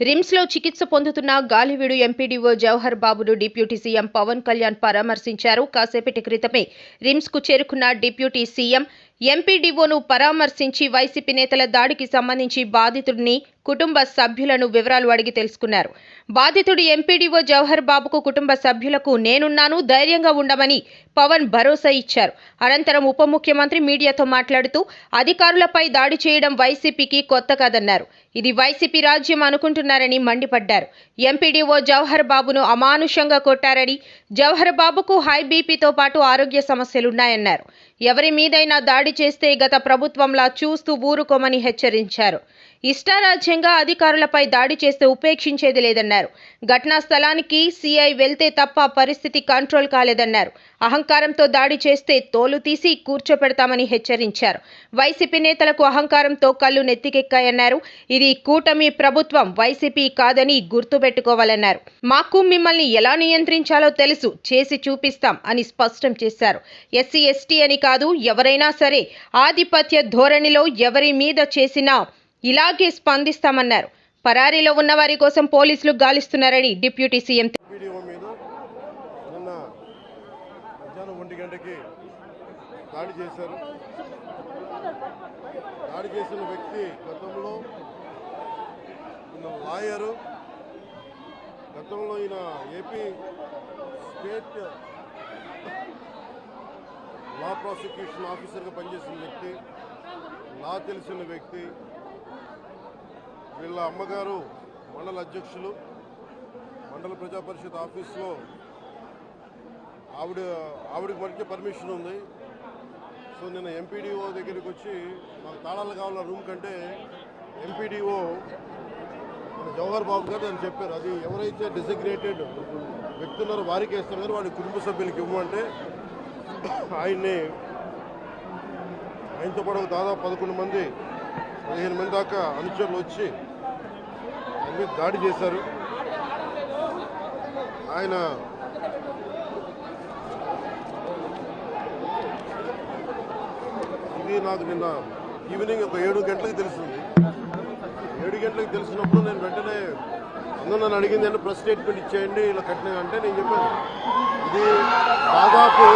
రిమ్స్లో చికిత్స పొందుతున్న గాలివీడు ఎంపీడీఓ జవహర్ బాబును డిప్యూటీ సీఎం పవన్ కళ్యాణ్ పరామర్శించారు. కాసేపటి క్రితమే రిమ్స్కు చేరుకున్న డిప్యూటీ సీఎం ఎంపీడీఓను పరామర్శించి వైసీపీ నేతల దాడికి సంబంధించి బాధితుడిని కుటుంబ సభ్యులను వివరాలు అడిగి తెలుసుకున్నారు. బాధితుడు ఎంపీడీఓ జవహర్ బాబుకు కుటుంబ సభ్యులకు నేనున్నాను ధైర్యంగా ఉండమని పవన్ భరోసా ఇచ్చారు. అనంతరం ఉప ముఖ్యమంత్రి మీడియాతో మాట్లాడుతూ అధికారులపై దాడి చేయడం వైసీపీకి కొత్త కాదన్నారు ఇది వైసీపీ రాజ్యం అనుకుంటున్నారని మండిపడ్డారు. ఎంపీడీఓ జవహర్ బాబును అమానుషంగా కొట్టారని జవహర్ బాబుకు హై బీపీతో పాటు ఆరోగ్య సమస్యలున్నాయన్నారు. ఎవరి మీదైనా దాడి చేస్తే గత ప్రభుత్వంలా చూస్తూ ఊరుకోమని హెచ్చరించారు. ఇష్టారాజ్యంగా అధికారులపై దాడి చేస్తే ఉపేక్షించేది లేదన్నారు. ఘటనా స్థలానికి సీఐ వెళ్తే తప్ప పరిస్థితి కంట్రోల్ కాలేదన్నారు. అహంకారంతో దాడి చేస్తే తోలు తీసి కూర్చోపెడతామని హెచ్చరించారు. వైసీపీ నేతలకు అహంకారంతో కళ్ళు నెత్తికెక్కాయన్నారు. ఇది కూటమి ప్రభుత్వం వైసీపీ కాదని గుర్తుపెట్టుకోవాలన్నారు. మాకు మిమ్మల్ని ఎలా నియంత్రించాలో తెలుసు చేసి చూపిస్తాం అని స్పష్టం చేశారు. ఎస్సీ ఎస్టీ అని కాదు ఎవరైనా సరే ఆధిపత్య ధోరణిలో ఎవరి మీద చేసినా ఇలాగే స్పందిస్తామన్నారు. పరారీలో ఉన్న వారి కోసం పోలీసులు గాలిస్తున్నారని డిప్యూటీ సీఎం ఒంటి గంటకి దాడి చేశారు. దాడి చేసిన వ్యక్తి గతంలో ఈయన లాయరు గతంలో ఈయన ఏపీ స్టేట్ లా ప్రాసిక్యూషన్ ఆఫీసర్గా పనిచేసిన వ్యక్తి లా తెలిసిన వ్యక్తి వీళ్ళ అమ్మగారు మండల అధ్యక్షులు మండల ప్రజా పరిషత్ ఆఫీస్లో ఆవిడ ఆవిడకి మరికే పర్మిషన్ ఉంది. సో నిన్న ఎంపీడీఓ దగ్గరికి వచ్చి మాకు తాళాలు కావాల రూమ్ కంటే? ఎంపీడీఓ మన జవహర్ బాబు గారు అని చెప్పారు. అది ఎవరైతే డిసిగ్నేటెడ్ వ్యక్తున్నారో వారికి వేస్తారు కానీ వాడి కుటుంబ సభ్యులకి ఇవ్వమంటే ఆయన్ని ఆయనతో పాటు దాదాపు పదకొండు మంది పదిహేను మంది దాకా అనుచరులు వచ్చి మీద దాడి చేశారు. ఆయన ఇది నాకు నిన్న ఈవినింగ్ ఒక ఏడు గంటలకు తెలిసింది ఏడు గంటలకు తెలిసినప్పుడు నేను వెంటనే అందరూ నన్ను అడిగింది అంటే ప్రెస్ స్టేట్మెంట్ ఇచ్చేయండి ఇలా కట్టిన అంటే నేను చెప్పాను. ఇది దాదాపు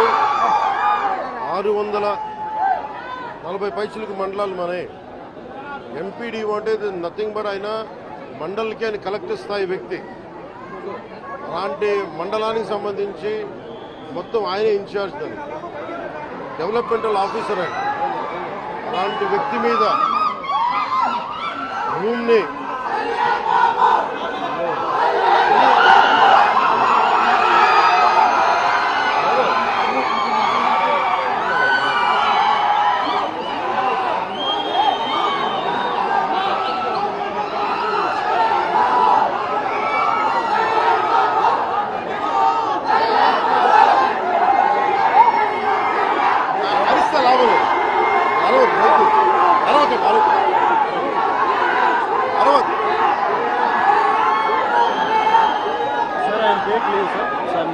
ఆరు వందల నలభై పైసలకు మండలాలు మనే ఎంపీడీ అంటే నథింగ్ బట్ ఆయన మండలికి అని కలెక్టర్ స్థాయి వ్యక్తి. అలాంటి మండలానికి సంబంధించి మొత్తం ఆయనే ఇన్ఛార్జ్ దాన్ని. డెవలప్మెంటల్ ఆఫీసర్ ఆయన. అలాంటి వ్యక్తి మీద రూమ్ని అరిస్తే లాభం లేదు అరవద్దు వద్దు అరవద్దు అరవద్దు అరవద్దు సార్ ఆయన డేట్ లేదు సార్ సార్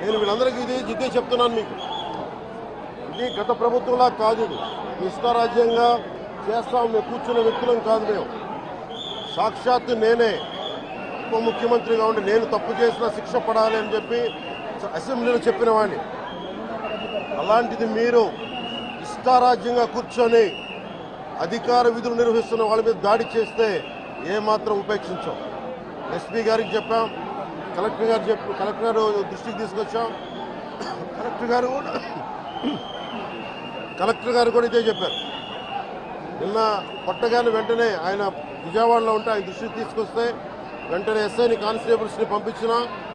నేను వీళ్ళందరికీ ఇది జిద్దే చెప్తున్నాను మీకు. ఇది గత ప్రభుత్వంలా కాదు ఇది. ఇష్టారాజ్యంగా చేస్తాం మేము కూర్చున్న వ్యక్తులం కాదు మేము. సాక్షాత్తు నేనే ఉప ముఖ్యమంత్రిగా ఉండి నేను తప్పు చేసిన శిక్ష పడాలి అని చెప్పి అసెంబ్లీలో చెప్పిన వాడిని అలాంటిది మీరు ఇష్టారాజ్యంగా కూర్చొని అధికార విధులు నిర్వహిస్తున్న వాళ్ళ మీద దాడి చేస్తే ఏమాత్రం ఉపేక్షించాం. ఎస్పీ గారికి చెప్పాం కలెక్టర్ గారు చెప్పు కలెక్టర్ గారు దృష్టికి తీసుకొచ్చాం. కలెక్టర్ గారు కూడా కలెక్టర్ గారు కూడా ఇదే చెప్పారు. నిన్న కొట్టగానే వెంటనే ఆయన విజయవాడలో ఉంటే ఆయన దృష్టికి తీసుకొస్తే వెంటనే ఎస్ఐని కానిస్టేబుల్స్ని పంపించిన